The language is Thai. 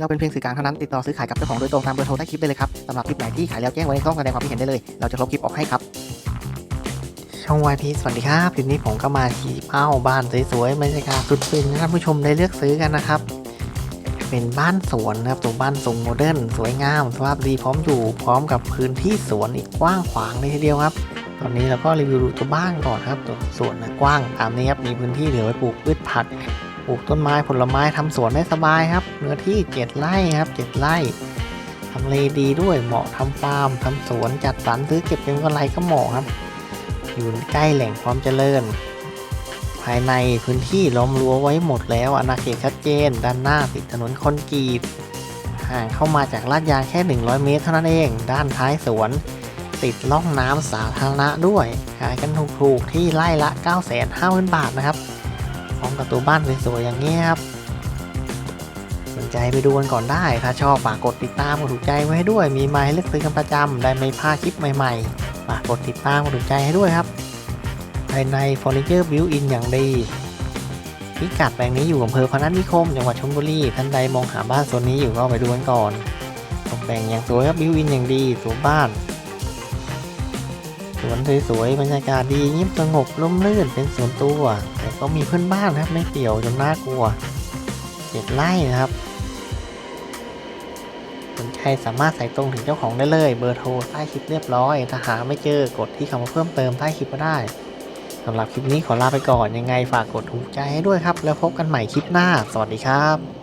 เราเป็นเพียงสื่อกลางเท่านั้นติดต่อซื้อขายกับเจ้าของโดยตรงตามเบอร์โทรใต้คลิปได้เลยครับสำหรับคลิปไหนที่ขายแล้วแจ้งไว้ในช่องแสดงความคิดเห็นได้เลย เราจะลบคลิปออกให้ครับ ช่องวายพีสวัสดีครับคลิปนี้ผมก็มาที่เป้าบ้านสวยๆบรรยากาศสุดฟินให้ท่านผู้ชมได้เลือกซื้อกันนะครับเป็นบ้านสวนนะครับตัวบ้านทรงโมเดิร์นสวยงามสภาพดีพร้อมอยู่พร้อมกับพื้นที่สวนอีกกว้างขวางเลยทีเดียวครับ ตอนนี้เราก็รีวิวดูตัวบ้านก่อนครับตัวสวนนะกว้างตามนี้ครับมีพื้นที่เหลือไว้ปลูกพืชผัก ปลูกต้นไม้ผลไม้ทำสวนได้สบายครับ เนื้อที่เจ็ดไร่ครับเจ็ดไร่ทำเลดีด้วยเหมาะทำฟาร์มทำสวนจัดสรรซื้อเก็บเป็นกำไรก็เหมาะครับ อยู่ใกล้แหล่งความเจริญ ภายในพื้นที่ล้อมรั้วไว้หมดแล้วอาณาเขตชัดเจน ด้านหน้าติดถนนคอนกรีตห่างเข้ามาจากลาดยางแค่ 100 เมตรเท่านั้นเอง ด้านท้ายสวน ติดล่องน้ำสาธารณะด้วยขายกันถูกๆที่ไร่ละ 950,000บาทนะครับ พร้อมกับตัวบ้านสวยๆอย่างนี้ครับสนใจไปดูกันก่อนได้ ถ้าชอบฝากกดติดตามกดถูกใจไว้ให้ด้วย มีไมาให้เลือกซื้อกันประจำได้ไม่พลาดคลิปใหม่ๆ ฝากกดติดตามกดถูกใจให้ด้วยครับ ภายในเฟอร์นิเจอร์บิวอินอย่างดี พิกัดแปลงนี้อยู่อำเภอพนัสนิคม จังหวัดชลบุรี ท่านใดมองหาบ้านโซนนี้อยู่ก็ไปดูกันก่อนตกแต่งอย่างสวยครับบิวอินอย่างดีสวนบ้าน สวนสวยๆบรรยากาศดีเงียบสงบร่มรื่นเป็นสวนตัวแต่ก็มีเพื่อนบ้านครับไม่เปี่ยวจนน่ากลัวเจ็ดไร่นะครับสนใจสามารถใส่ตรงถึงเจ้าของได้เลย เบอร์โทรใต้คลิปเรียบร้อยถ้าหาไม่เจอกดที่คำว่าเพิ่มเติมใต้คลิปก็ได้สำหรับคลิปนี้ขอลาไปก่อนยังไงฝากกดถูกใจให้ด้วยครับ แล้วพบกันใหม่คลิปหน้า สวัสดีครับ